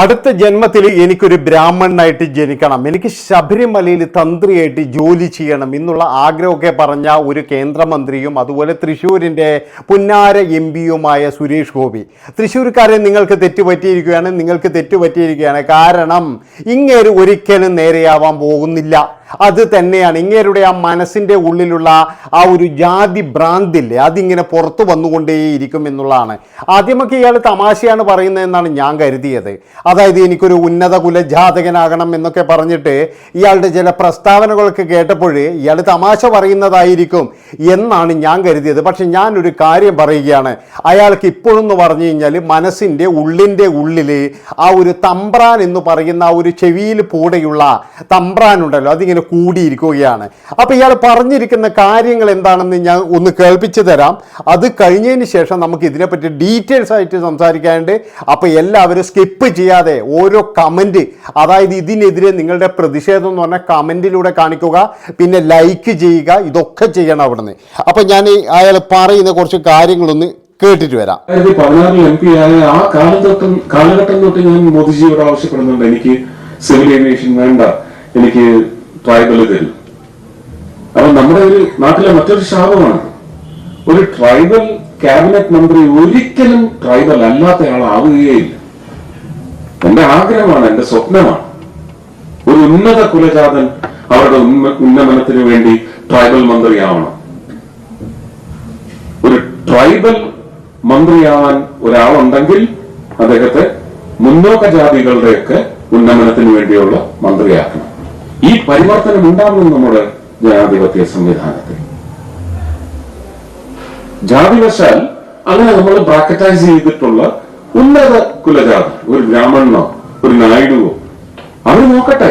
അടുത്ത ജന്മത്തിൽ എനിക്കൊരു ബ്രാഹ്മണനായിട്ട് ജനിക്കണം. എനിക്ക് ശബരിമലയിൽ തന്ത്രിയായിട്ട് ജോലി ചെയ്യണം എന്നുള്ള ആഗ്രഹമൊക്കെ പറഞ്ഞ ഒരു കേന്ദ്രമന്ത്രിയും അതുപോലെ തൃശ്ശൂരിന്റെ പുന്നാര എം പിയുമായ സുരേഷ് ഗോപി. തൃശ്ശൂർക്കാരെ നിങ്ങൾക്ക് തെറ്റുപറ്റിയിരിക്കുകയാണ് നിങ്ങൾക്ക് തെറ്റുപറ്റിയിരിക്കുകയാണ്. കാരണം ഇങ്ങേര് ഒരിക്കലും നേരെയാവാൻ പോകുന്നില്ല. അത് തന്നെയാണ്. ഇങ്ങേരുടെ ആ മനസ്സിന്റെ ഉള്ളിലുള്ള ആ ഒരു ജാതി ഭ്രാന്തില്ലേ? അതിങ്ങനെ പുറത്തു വന്നുകൊണ്ടേയിരിക്കും എന്നുള്ളതാണ്. ആദ്യമൊക്കെ ഇയാൾ തമാശയാണ് പറയുന്നതെന്നാണ് ഞാൻ കരുതിയത്. അതായത് എനിക്കൊരു ഉന്നത കുലജാതകനാകണം എന്നൊക്കെ പറഞ്ഞിട്ട് ഇയാളുടെ ചില പ്രസ്താവനകളൊക്കെ കേട്ടപ്പോൾ ഇയാൾ തമാശ പറയുന്നതായിരിക്കും എന്നാണ് ഞാൻ കരുതിയത്. പക്ഷെ ഞാനൊരു കാര്യം പറയുകയാണ്. അയാൾക്ക് ഇപ്പോഴെന്ന് പറഞ്ഞു കഴിഞ്ഞാൽ മനസ്സിന്റെ ഉള്ളിന്റെ ഉള്ളിൽ ആ ഒരു തമ്പ്രാൻ എന്ന് പറയുന്ന ആ ഒരു ചെവിയിൽ പൂടെയുള്ള തമ്പ്രാൻ ഉണ്ടല്ലോ അതിങ്ങനെ കൂടിയിരിക്കുകയാണ്. അപ്പോൾ ഇയാൾ പറഞ്ഞിരിക്കുന്ന കാര്യങ്ങൾ എന്താണെന്ന് ഞാൻ ഒന്ന് കേൾപ്പിച്ചു തരാം. അത് കഴിഞ്ഞതിന് ശേഷം നമുക്ക് ഇതിനെപ്പറ്റി ഡീറ്റെയിൽസ് ആയിട്ട് സംസാരിക്കാനുണ്ട്. അപ്പോൾ എല്ലാവരും സ്കിപ്പ് ചെയ്യാതെ ഓരോ കമന്റ് അതായത് ഇതിനെതിരെ നിങ്ങളുടെ പ്രതിഷേധം എന്ന് പറഞ്ഞാൽ കമന്റിലൂടെ കാണിക്കുക പിന്നെ ലൈക്ക് ചെയ്യുക ഇതൊക്കെ ചെയ്യണം അവിടുന്ന്. അപ്പോൾ ഞാൻ അയാൾ പറയുന്ന കുറച്ച് കാര്യങ്ങളൊന്ന് കേട്ടിട്ട് വരാം. പതിനാറിൽ എം പി ആയ ആ കാലഘട്ടം കാലഘട്ടം തൊട്ട് ഞാൻ മോദിജിയോട് ആവശ്യപ്പെടുന്നുണ്ട്. എനിക്ക് സിവിൽ ഏവിയേഷൻ വേണ്ട. എനിക്ക് ട്രൈബൽ തരും. അപ്പൊ നമ്മുടെ ഒരു നാട്ടിലെ മറ്റൊരു ശാപമാണ്. ഒരു ട്രൈബൽ ക്യാബിനറ്റ് മന്ത്രി ഒരിക്കലും ട്രൈബൽ അല്ലാത്ത ആളാവുകയില്ല. എന്റെ ആഗ്രഹമാണ് എന്റെ സ്വപ്നമാണ്. ഒരു ഉന്നത കുലജാതൻ അവരുടെ ഉന്ന- ഉന്നമനത്തിന് വേണ്ടി ട്രൈബൽ മന്ത്രിയാവണം. ഒരു ട്രൈബൽ മന്ത്രിയാവാൻ ഒരാളുണ്ടെങ്കിൽ അദ്ദേഹത്തെ മുന്നോക്ക ജാതികളുടെയൊക്കെ ഉന്നമനത്തിന് വേണ്ടിയുള്ള മന്ത്രിയാക്കണം. ഈ പരിവർത്തനം ഉണ്ടാകും നമ്മുടെ ജനാധിപത്യ സംവിധാനത്തിൽ. ജാതിവശാൽ അങ്ങനെ നമ്മൾ ബ്രാക്കറ്റൈസ് ചെയ്തിട്ടുള്ള ഉന്നത കുലജാതി ഒരു ബ്രാഹ്മണനോ ഒരു നായിഡുവോ അവർ നോക്കട്ടെ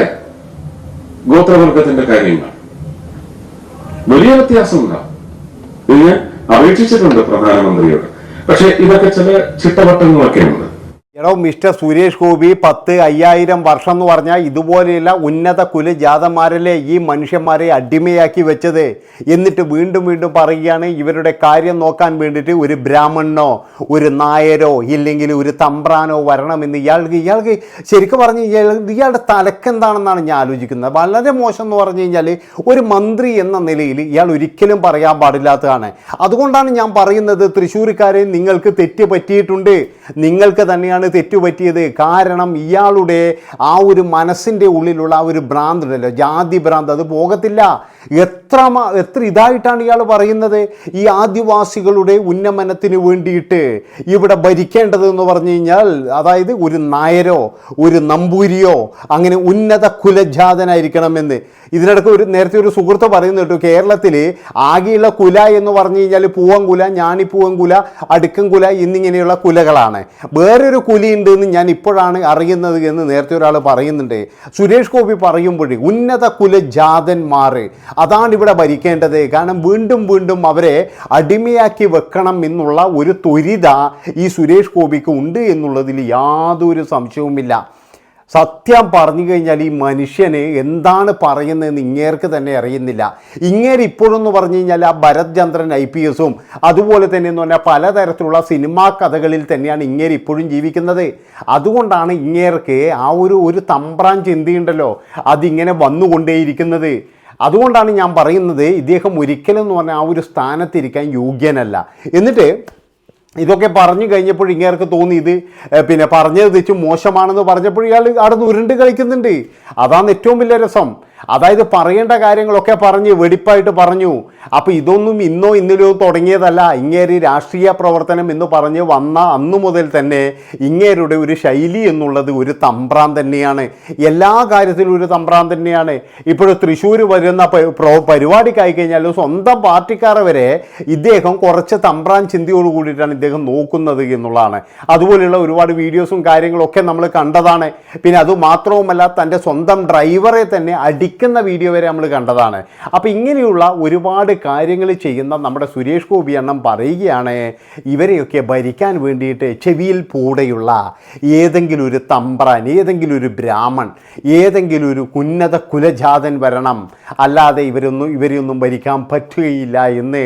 ഗോത്രവർഗത്തിന്റെ കാര്യങ്ങൾ. വലിയ വ്യത്യാസമുണ്ടാവും ഇത് ഞാൻ അപേക്ഷിച്ചിട്ടുണ്ട് പ്രധാനമന്ത്രിയോട്. പക്ഷെ ഇതൊക്കെ ചില ചിട്ടവട്ടങ്ങളൊക്കെ ഉണ്ട് എടോ മിസ്റ്റർ സുരേഷ് ഗോപി പത്ത് അയ്യായിരം വർഷം എന്ന് പറഞ്ഞാൽ ഇതുപോലെയുള്ള ഉന്നത കുലജാതന്മാരല്ലേ ഈ മനുഷ്യന്മാരെ അടിമയാക്കി വെച്ചത്? എന്നിട്ട് വീണ്ടും വീണ്ടും പറയുകയാണ് ഇവരുടെ കാര്യം നോക്കാൻ വേണ്ടിയിട്ട് ഒരു ബ്രാഹ്മണനോ ഒരു നായരോ ഇല്ലെങ്കിൽ ഒരു തമ്പ്രാനോ വരണമെന്ന് ഇയാൾക്ക് ഇയാൾക്ക് ശരിക്കും പറഞ്ഞു കഴിഞ്ഞാൽ ഇയാളുടെ തലക്കെന്താണെന്നാണ് ഞാൻ ആലോചിക്കുന്നത്. വളരെ മോശം എന്ന് പറഞ്ഞു കഴിഞ്ഞാൽ ഒരു മന്ത്രി എന്ന നിലയിൽ ഇയാൾ ഒരിക്കലും പറയാൻ പാടില്ലാത്തതാണ്. അതുകൊണ്ടാണ് ഞാൻ പറയുന്നത് തൃശ്ശൂർക്കാരെ നിങ്ങൾക്ക് തെറ്റ് പറ്റിയിട്ടുണ്ട്. നിങ്ങൾക്ക് തന്നെയാണ് തെറ്റ് പറ്റിയത് കാരണം ഇയാളുടെ ആ ഒരു മനസ്സിന്റെ ഉള്ളിലുള്ള ആ ഒരു ഭ്രാന്ത് ഉണ്ടല്ലോ ജാതി ഭ്രാന്ത്. അത് പോകത്തില്ല. എത്ര എത്ര ഇതായിട്ടാണ് ഇയാൾ പറയുന്നത്? ഈ ആദിവാസികളുടെ ഉന്നമനത്തിന് വേണ്ടിയിട്ട് ഇവിടെ ഭരിക്കേണ്ടത് എന്ന് പറഞ്ഞു കഴിഞ്ഞാൽ അതായത് ഒരു നായരോ ഒരു നമ്പൂരിയോ അങ്ങനെ ഉന്നത കുലജാതനായിരിക്കണമെന്ന്. ഇതിനിടയ്ക്ക് ഒരു നേരത്തെ ഒരു സുഹൃത്ത് പറയുന്നു കേരളത്തിൽ ആകെയുള്ള കുല എന്ന് പറഞ്ഞു കഴിഞ്ഞാൽ പൂവൻകുല ഞാണിപ്പൂവൻകുല അടുക്കൻകുല എന്നിങ്ങനെയുള്ള കുലകളാണ്. വേറൊരു കുലിയുണ്ട് എന്ന് ഞാൻ ഇപ്പോഴാണ് അറിയുന്നത് എന്ന് നേരത്തെ ഒരാൾ പറയുന്നുണ്ട്. സുരേഷ് ഗോപി പറയുമ്പോഴേ ഉന്നത കുലജാതന്മാർ അതാണ് ഇവിടെ ഭരിക്കേണ്ടത്. കാരണം വീണ്ടും വീണ്ടും അവരെ അടിമയാക്കി വെക്കണം എന്നുള്ള ഒരു ത്വരിത ഈ സുരേഷ് ഗോപിക്ക് ഉണ്ട് എന്നുള്ളതിൽ യാതൊരു സംശയവുമില്ല. സത്യം പറഞ്ഞു കഴിഞ്ഞാൽ ഈ മനുഷ്യന് എന്താണ് പറയുന്നതെന്ന് ഇങ്ങേർക്ക് തന്നെ അറിയുന്നില്ല. ഇങ്ങേര് ഇപ്പോഴെന്ന് പറഞ്ഞു കഴിഞ്ഞാൽ ആ ഭരത് ചന്ദ്രൻ ഐ പി എസും അതുപോലെ തന്നെ എന്ന് പറഞ്ഞാൽ പലതരത്തിലുള്ള സിനിമാ കഥകളിൽ തന്നെയാണ് ഇങ്ങേര് ഇപ്പോഴും ജീവിക്കുന്നത്. അതുകൊണ്ടാണ് ഇങ്ങേർക്ക് ആ ഒരു ഒരു തമ്പ്രാൻ ചിന്തയുണ്ടല്ലോ. അതിങ്ങനെ വന്നുകൊണ്ടേയിരിക്കുന്നത്. അതുകൊണ്ടാണ് ഞാൻ പറയുന്നത് ഇദ്ദേഹം ഒരിക്കലും എന്ന് പറഞ്ഞാൽ ആ ഒരു സ്ഥാനത്തിരിക്കാൻ യോഗ്യനല്ല. എന്നിട്ട് ഇതൊക്കെ പറഞ്ഞു കഴിഞ്ഞപ്പോൾ ഇങ്ങേർക്ക് തോന്നി ഇത് പിന്നെ പറഞ്ഞത് തെച്ച് മോശമാണെന്ന് പറഞ്ഞപ്പോൾ ഇയാൾ അവിടെ ഉരുണ്ട് കളിക്കുന്നുണ്ട്. അതാണ് ഏറ്റവും വലിയ രസം. അതായത് പറയേണ്ട കാര്യങ്ങളൊക്കെ പറഞ്ഞ് വെടിപ്പായിട്ട് പറഞ്ഞു. അപ്പോൾ ഇതൊന്നും ഇന്നോ ഇന്നലെയോ തുടങ്ങിയതല്ല. ഇങ്ങേര് രാഷ്ട്രീയ പ്രവർത്തനം എന്ന് പറഞ്ഞ് വന്ന അന്നു മുതൽ തന്നെ ഇങ്ങേരുടെ ഒരു ശൈലി എന്നുള്ളത് ഒരു തമ്പ്രാൻ തന്നെയാണ്. എല്ലാ കാര്യത്തിലും ഒരു തമ്പ്രാൻ തന്നെയാണ്. ഇപ്പോൾ തൃശ്ശൂർ വരുന്ന പരിപാടി പ്രോ- പരിപാടിക്കായി കഴിഞ്ഞാൽ സ്വന്തം പാർട്ടിക്കാരെ വരെ ഇദ്ദേഹം കുറച്ച് തമ്പ്രാൻ ചിന്തയോട് കൂടിയിട്ടാണ് ഇദ്ദേഹം നോക്കുന്നത് എന്നുള്ളതാണ്. അതുപോലെയുള്ള ഒരുപാട് വീഡിയോസും കാര്യങ്ങളൊക്കെ നമ്മൾ കണ്ടതാണ്. പിന്നെ അത് മാത്രവുമല്ല തന്റെ സ്വന്തം ഡ്രൈവറെ തന്നെ അടിക്കാൻ മരിക്കുന്ന വീഡിയോ വരെ നമ്മൾ കണ്ടതാണ്. അപ്പോൾ ഇങ്ങനെയുള്ള ഒരുപാട് കാര്യങ്ങൾ ചെയ്യുന്ന നമ്മുടെ സുരേഷ് ഗോപി എണ്ണം പറയുകയാണ് ഇവരെയൊക്കെ ഭരിക്കാൻ വേണ്ടിയിട്ട് ചെവിയിൽ പൂടെയുള്ള ഏതെങ്കിലും ഒരു തമ്പ്രാൻ ഏതെങ്കിലും ഒരു ബ്രാഹ്മൺ ഏതെങ്കിലും ഒരു ഉന്നത കുലജാതൻ വരണം. അല്ലാതെ ഇവരൊന്നും ഇവരെയൊന്നും ഭരിക്കാൻ പറ്റുകയില്ല എന്ന്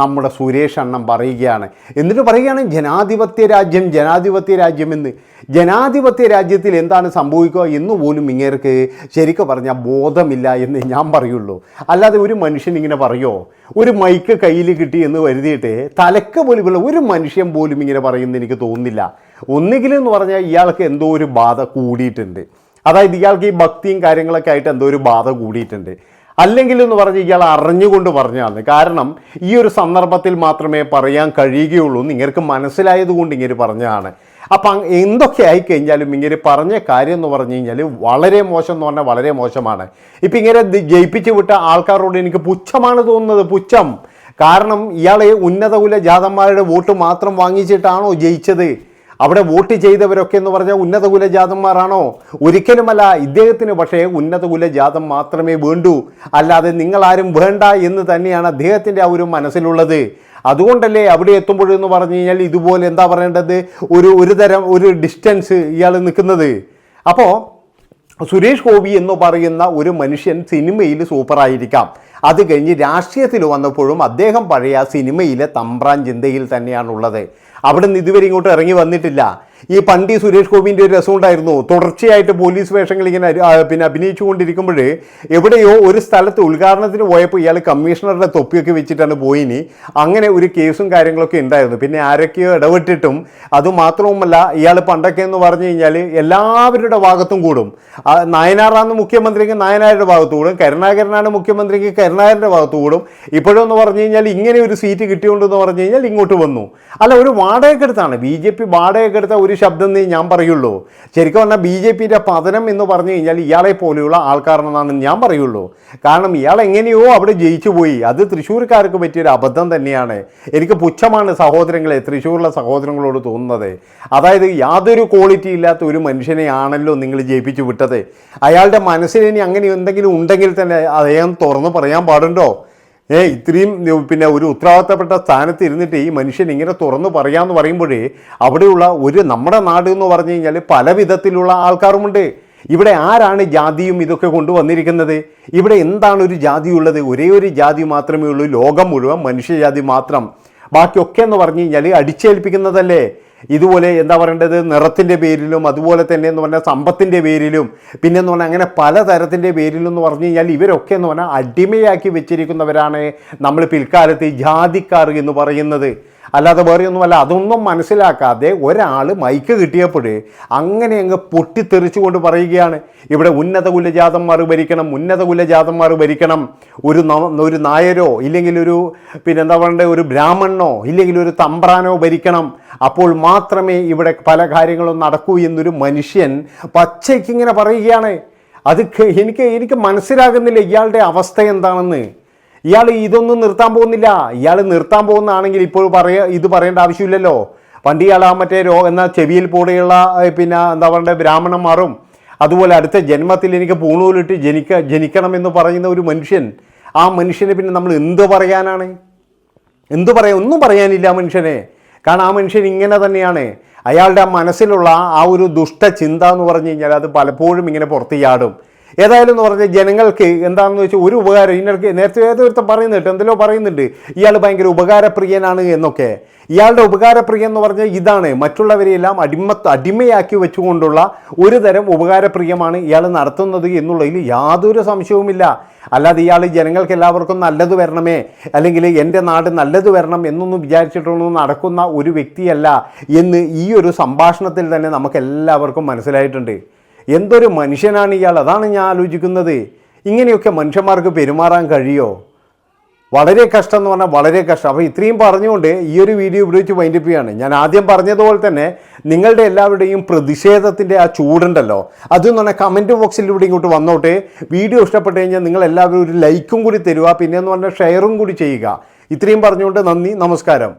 നമ്മുടെ സുരേഷ് അണ്ണം പറയുകയാണ്. എന്നിട്ട് പറയുകയാണ് ജനാധിപത്യ രാജ്യം ജനാധിപത്യ രാജ്യം എന്ന്. ജനാധിപത്യ രാജ്യത്തിൽ എന്താണ് സംഭവിക്കുക എന്ന് പോലും ഇങ്ങേർക്ക് ശരിക്കും പറഞ്ഞാൽ ബോധമില്ല എന്ന് ഞാൻ പറയുള്ളൂ. അല്ലാതെ ഒരു മനുഷ്യൻ ഇങ്ങനെ പറയോ? ഒരു മൈക്ക് കയ്യിൽ കിട്ടി എന്ന് കരുതിയിട്ട് തലക്ക് പോലുമുള്ള ഒരു മനുഷ്യൻ പോലും ഇങ്ങനെ പറയുമെന്ന് എനിക്ക് തോന്നുന്നില്ല. ഒന്നുകിലെന്ന് പറഞ്ഞാൽ ഇയാൾക്ക് എന്തോ ഒരു ബാധ കൂടിയിട്ടുണ്ട്. അതായത് ഇയാൾക്ക് ഈ ഭക്തിയും കാര്യങ്ങളൊക്കെ ആയിട്ട് എന്തോ ഒരു ബാധ കൂടിയിട്ടുണ്ട്. അല്ലെങ്കിൽ എന്ന് പറഞ്ഞ് ഇയാൾ അറിഞ്ഞുകൊണ്ട് പറഞ്ഞാണ് കാരണം ഈ ഒരു സന്ദർഭത്തിൽ മാത്രമേ പറയാൻ കഴിയുകയുള്ളൂ എന്ന് ഇങ്ങനെ മനസ്സിലായതുകൊണ്ട് ഇങ്ങനെ പറഞ്ഞതാണ്. അപ്പം എന്തൊക്കെ ആയിക്കഴിഞ്ഞാലും ഇങ്ങനെ പറഞ്ഞ കാര്യം എന്ന് പറഞ്ഞു കഴിഞ്ഞാൽ വളരെ മോശം എന്ന് പറഞ്ഞാൽ വളരെ മോശമാണ്. ഇപ്പം ഇങ്ങനെ ജയിപ്പിച്ച് വിട്ട ആൾക്കാരോട് എനിക്ക് പുച്ഛമാണ് തോന്നുന്നത് പുച്ഛം. കാരണം ഇയാളെ ഉന്നത കുല ജാതന്മാരുടെ വോട്ട് മാത്രം വാങ്ങിച്ചിട്ടാണോ ജയിച്ചത്? അവിടെ വോട്ട് ചെയ്തവരൊക്കെ എന്ന് പറഞ്ഞാൽ ഉന്നത കുലജാതന്മാരാണോ ഒരിക്കലുമല്ല ഇദ്ദേഹത്തിന് പക്ഷേ ഉന്നത കുലജാതം മാത്രമേ വേണ്ടൂ. അല്ലാതെ നിങ്ങളാരും വേണ്ട എന്ന് തന്നെയാണ് അദ്ദേഹത്തിന്റെ ആ ഒരു മനസ്സിലുള്ളത്. അതുകൊണ്ടല്ലേ അവിടെ എത്തുമ്പോഴെന്ന് പറഞ്ഞു കഴിഞ്ഞാൽ ഇതുപോലെ എന്താ പറയേണ്ടത്? ഒരു ഒരു തരം ഒരു ഡിസ്റ്റൻസ് ഇയാൾ നിൽക്കുന്നത്. അപ്പോൾ സുരേഷ് ഗോപി എന്ന് പറയുന്ന ഒരു മനുഷ്യൻ സിനിമയിൽ സൂപ്പറായിരിക്കാം അത് കഴിഞ്ഞ് രാഷ്ട്രീയത്തിൽ വന്നപ്പോഴും അദ്ദേഹം പഴയ സിനിമയിലെ തമ്പ്രാൻ ചിന്തയിൽ തന്നെയാണുള്ളത്. അവിടെ നിന്ന് ഇതുവരെ ഇങ്ങോട്ട് ഇറങ്ങി വന്നിട്ടില്ല. ഈ പണ്ടി സുരേഷ് ഗോപിന്റെ ഒരു രസമുണ്ടായിരുന്നു തുടർച്ചയായിട്ട് പോലീസ് വേഷങ്ങൾ ഇങ്ങനെ പിന്നെ അഭിനയിച്ചു കൊണ്ടിരിക്കുമ്പോൾ എവിടെയോ ഒരു സ്ഥലത്ത് ഉദ്ഘാടനത്തിന് പോയപ്പോൾ ഇയാൾ കമ്മീഷണറുടെ തൊപ്പിയൊക്കെ വെച്ചിട്ടാണ് പോയിനി. അങ്ങനെ ഒരു കേസും കാര്യങ്ങളൊക്കെ ഉണ്ടായിരുന്നു. പിന്നെ ആരൊക്കെയോ ഇടപെട്ടിട്ടും അതുമാത്രവുമല്ല ഇയാൾ പണ്ടൊക്കെ എന്ന് പറഞ്ഞു കഴിഞ്ഞാൽ എല്ലാവരുടെ ഭാഗത്തും കൂടും. നായനാറാണ് മുഖ്യമന്ത്രിക്ക് നായനാരുടെ ഭാഗത്ത് കൂടും. കരുണാകരനാണ് മുഖ്യമന്ത്രിക്ക് കരുണാകരന്റെ ഭാഗത്ത് കൂടും. ഇപ്പോഴെന്ന് പറഞ്ഞു കഴിഞ്ഞാൽ ഇങ്ങനെ ഒരു സീറ്റ് കിട്ടിയോണ്ടെന്ന് പറഞ്ഞു കഴിഞ്ഞാൽ ഇങ്ങോട്ട് വന്നു. അല്ല ഒരു വാടകയ്ക്കെടുത്താണ്. ബി ജെ പി വാടകയ്ക്കെടുത്ത ഒരു ശബ്ദം എന്നേ ഞാൻ പറയുള്ളൂ. ശരിക്കും പറഞ്ഞാൽ ബി ജെ പിയുടെ പതനം എന്ന് പറഞ്ഞു കഴിഞ്ഞാൽ ഇയാളെ പോലെയുള്ള ആൾക്കാരെന്നാണ് ഞാൻ പറയുള്ളൂ. കാരണം ഇയാൾ എങ്ങനെയോ അവിടെ ജയിച്ചു പോയി. അത് തൃശ്ശൂർക്കാർക്ക് പറ്റിയൊരു അബദ്ധം തന്നെയാണ്. എനിക്ക് പുച്ഛമാണ് സഹോദരങ്ങളെ തൃശ്ശൂരിലെ സഹോദരങ്ങളോട് തോന്നുന്നത്. അതായത് യാതൊരു ക്വാളിറ്റി ഇല്ലാത്ത ഒരു മനുഷ്യനെയാണല്ലോ നിങ്ങൾ ജയിപ്പിച്ചു വിട്ടത്. അയാളുടെ മനസ്സിന് ഇനി അങ്ങനെ എന്തെങ്കിലും ഉണ്ടെങ്കിൽ തന്നെ അദ്ദേഹം തുറന്ന് പറയാൻ പാടുണ്ടോ? ഏ ഇത്രയും പിന്നെ ഒരു ഉത്തരവാദിത്തപ്പെട്ട സ്ഥാനത്ത് ഇരുന്നിട്ട് ഈ മനുഷ്യൻ ഇങ്ങനെ തുറന്നു പറയാമെന്ന് പറയുമ്പോഴേ അവിടെയുള്ള ഒരു നമ്മുടെ നാട് എന്ന് പറഞ്ഞു കഴിഞ്ഞാൽ പല വിധത്തിലുള്ള ആൾക്കാരുമുണ്ട്. ഇവിടെ ആരാണ് ജാതിയും ഇതൊക്കെ കൊണ്ടുവന്നിരിക്കുന്നത്? ഇവിടെ എന്താണ് ഒരു ജാതി ഉള്ളത്? ഒരേ ഒരു ജാതി മാത്രമേ ഉള്ളൂ. ലോകം മുഴുവൻ മനുഷ്യജാതി മാത്രം. ബാക്കിയൊക്കെ എന്ന് പറഞ്ഞു കഴിഞ്ഞാൽ അടിച്ചേൽപ്പിക്കുന്നതല്ലേ? ഇതുപോലെ എന്താ പറയേണ്ടത്? നിറത്തിന്റെ പേരിലും അതുപോലെ തന്നെ എന്ന് പറഞ്ഞാൽ സമ്പത്തിന്റെ പേരിലും പിന്നെ എന്ന് പറഞ്ഞാൽ അങ്ങനെ പലതരത്തിന്റെ പേരിലും എന്ന് പറഞ്ഞു കഴിഞ്ഞാൽ ഇവരൊക്കെ എന്ന് പറഞ്ഞാൽ അടിമയാക്കി വെച്ചിരിക്കുന്നവരാണ് നമ്മൾ പിൽക്കാലത്ത് ജാതിക്കാർ എന്ന് പറയുന്നത്. അല്ലാതെ വേറെ ഒന്നുമല്ല അതൊന്നും മനസ്സിലാക്കാതെ ഒരാൾ മൈക്ക് കിട്ടിയപ്പോഴേ അങ്ങനെ അങ്ങ് പൊട്ടിത്തെറിച്ചുകൊണ്ട് പറയുകയാണ്. ഇവിടെ ഉന്നത കുലജാതന്മാർ ഭരിക്കണം ഉന്നത കുലജാതന്മാർ ഭരിക്കണം. ഒരു ഒരു നായരോ ഇല്ലെങ്കിൽ ഒരു പിന്നെ എന്താ പറയണ്ടേ ഒരു ബ്രാഹ്മണനോ ഇല്ലെങ്കിൽ ഒരു തമ്പ്രാനോ ഭരിക്കണം. അപ്പോൾ മാത്രമേ ഇവിടെ പല കാര്യങ്ങളും നടക്കൂ എന്നൊരു മനുഷ്യൻ പച്ചയ്ക്ക് ഇങ്ങനെ പറയുകയാണ്. അത് എനിക്ക് എനിക്ക് മനസ്സിലാകുന്നില്ല ഇയാളുടെ അവസ്ഥ എന്താണെന്ന്. ഇയാൾ ഇതൊന്നും നിർത്താൻ പോകുന്നില്ല. ഇയാൾ നിർത്താൻ പോകുന്നതാണെങ്കിൽ ഇപ്പോൾ പറയ ഇത് പറയേണ്ട ആവശ്യമില്ലല്ലോ. പണ്ട് ഇയാൾ മറ്റേ രോഗം എന്ന ചെവിയിൽ പോടെയുള്ള പിന്നെ എന്താ പറയണ്ടേ ബ്രാഹ്മണന്മാരും അതുപോലെ അടുത്ത ജന്മത്തിൽ എനിക്ക് പൂണൂലിട്ട് ജനിക്ക ജനിക്കണമെന്ന് പറയുന്ന ഒരു മനുഷ്യൻ ആ മനുഷ്യനെ പിന്നെ നമ്മൾ എന്ത് പറയാനാണ്? എന്തു പറയാൻ ഒന്നും പറയാനില്ല ആ മനുഷ്യനെ. കാരണം ആ മനുഷ്യൻ ഇങ്ങനെ തന്നെയാണ്. അയാളുടെ മനസ്സിലുള്ള ആ ഒരു ദുഷ്ട ചിന്ത എന്ന് പറഞ്ഞു കഴിഞ്ഞാൽ അത് പലപ്പോഴും ഇങ്ങനെ പുറത്ത് ചാടും. ഏതായാലും എന്ന് പറഞ്ഞാൽ ജനങ്ങൾക്ക് എന്താണെന്ന് വെച്ചാൽ ഒരു ഉപകാരം ഇന്നലെ നേരത്തെ ഏതൊരുത്തം പറയുന്നുണ്ട് എന്തെല്ലോ പറയുന്നുണ്ട്. ഇയാൾ ഭയങ്കര ഉപകാരപ്രിയനാണ് എന്നൊക്കെ. ഇയാളുടെ ഉപകാരപ്രിയം എന്ന് പറഞ്ഞാൽ ഇതാണ്. മറ്റുള്ളവരെയെല്ലാം അടിമ അടിമയാക്കി വെച്ചുകൊണ്ടുള്ള ഒരു തരം ഉപകാരപ്രിയമാണ് ഇയാൾ നടത്തുന്നത് എന്നുള്ളതിൽ യാതൊരു സംശയവുമില്ല. അല്ലാതെ ഇയാൾ ജനങ്ങൾക്ക് എല്ലാവർക്കും നല്ലത് വരണമേ അല്ലെങ്കിൽ എന്റെ നാട് നല്ലത് വരണം എന്നൊന്നും വിചാരിച്ചിട്ടൊന്നും നടക്കുന്ന ഒരു വ്യക്തിയല്ല എന്ന് ഈ ഒരു സംഭാഷണത്തിൽ തന്നെ നമുക്ക് എല്ലാവർക്കും മനസ്സിലായിട്ടുണ്ട്. എന്തൊരു മനുഷ്യനാണ് ഇയാൾ? അതാണ് ഞാൻ ആലോചിക്കുന്നത്. ഇങ്ങനെയൊക്കെ മനുഷ്യന്മാർക്ക് പെരുമാറാൻ കഴിയോ? വളരെ കഷ്ടം എന്ന് പറഞ്ഞാൽ വളരെ കഷ്ടം. അപ്പോൾ ഇത്രയും പറഞ്ഞുകൊണ്ട് ഈ ഒരു വീഡിയോ ഉപയോഗിച്ച് വൈൻഡിപ്പിക്കുകയാണ് ഞാൻ ആദ്യം പറഞ്ഞതുപോലെ തന്നെ നിങ്ങളുടെ എല്ലാവരുടെയും പ്രതിഷേധത്തിന്റെ ആ ചൂടുണ്ടല്ലോ. അതെന്ന് പറഞ്ഞാൽ കമന്റ് ബോക്സിലൂടെ ഇങ്ങോട്ട് വന്നോട്ടെ. വീഡിയോ ഇഷ്ടപ്പെട്ട് കഴിഞ്ഞാൽ നിങ്ങൾ എല്ലാവരും ഒരു ലൈക്കും കൂടി തരുക. പിന്നെ എന്ന് പറഞ്ഞാൽ ഷെയറും കൂടി ചെയ്യുക. ഇത്രയും പറഞ്ഞുകൊണ്ട് നന്ദി നമസ്കാരം.